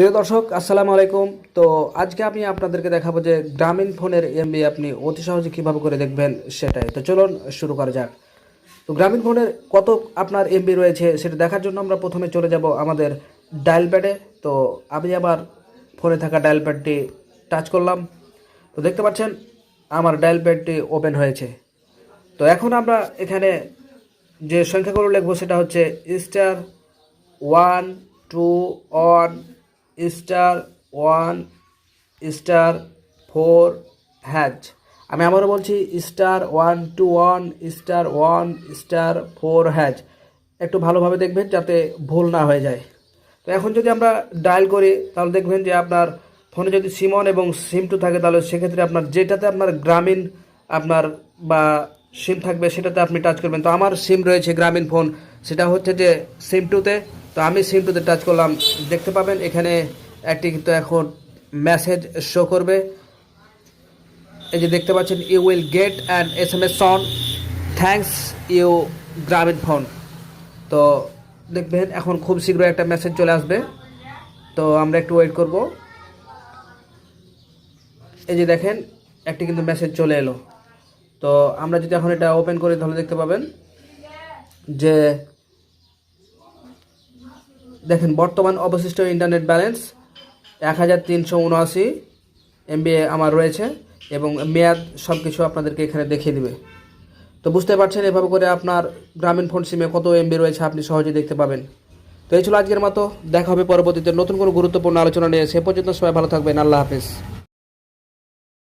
প্রিয় দর্শক, আসসালামু আলাইকুম। তো আজকে আমি আপনাদেরকে দেখাবো যে গ্রামীণ ফোনের এমবি আপনি অতি সহজে কীভাবে করে দেখবেন সেটাই। তো চলুন শুরু করা যাক। তো গ্রামীণ ফোনের কত আপনার এমবি রয়েছে সেটা দেখার জন্য আমরা প্রথমে চলে যাব আমাদের ডায়াল প্যাডে। তো আমি আবার ফোনে থাকা ডায়াল প্যাডটি টাচ করলাম। তো দেখতে পাচ্ছেন, আমার ডায়াল প্যাডটি ওপেন হয়েছে। তো এখন আমরা এখানে যে সংখ্যাগুলো লিখব সেটা হচ্ছে star one, two one star one, star four hash আমি আবারও বলছি, star one two one, star one, star four hash একটু ভালোভাবে দেখবেন যাতে ভুল না হয়ে যায়। তো এখন যদি আমরা ডায়াল করি, তাহলে দেখবেন যে আপনার ফোনে যদি সিমন এবং সিম টু থাকে, তাহলে সেক্ষেত্রে আপনার যেটাতে আপনার গ্রামীণ আপনার বা সিম থাকবে, সেটাতে আপনি টাচ করবেন। তো আমার সিম রয়েছে গ্রামীণ ফোন, সেটা হচ্ছে যে সিম টুতে তো আমি সিম টুতে টাচ করলাম। দেখতে পাবেন, এখানে একটি কিন্তু এখন মেসেজ শো করবে। এই যে দেখতে পাচ্ছেন you will get an S M S on thanks you Grameen phone তো দেখবেন, এখন খুব শীঘ্রই একটা মেসেজ চলে আসবে। তো আমরা একটু ওয়েট করব। এই যে দেখেন, একটি কিন্তু মেসেজ চলে এলো। তো আমরা যদি এখন এটা ওপেন করি, তাহলে দেখতে পাবেন যে দেখেন, বর্তমান অবশিষ্ট ইন্টারনেট ব্যালেন্স এক হাজার তিনশো উনআশি এমবি আমার রয়েছে এবং মেয়াদ সব কিছু আপনাদেরকে এখানে দেখিয়ে দিবে। তো বুঝতে পারছেন এভাবে করে আপনার গ্রামীণ ফোন সিমে কত এমবি রয়েছে আপনি সহজে দেখতে পাবেন। তো এই ছিল আজকের মতো, দেখা হবে পরবর্তীতে নতুন কোনো গুরুত্বপূর্ণ আলোচনা নিয়ে। সে পর্যন্ত সবাই ভালো থাকবেন, আল্লাহ হাফিজ।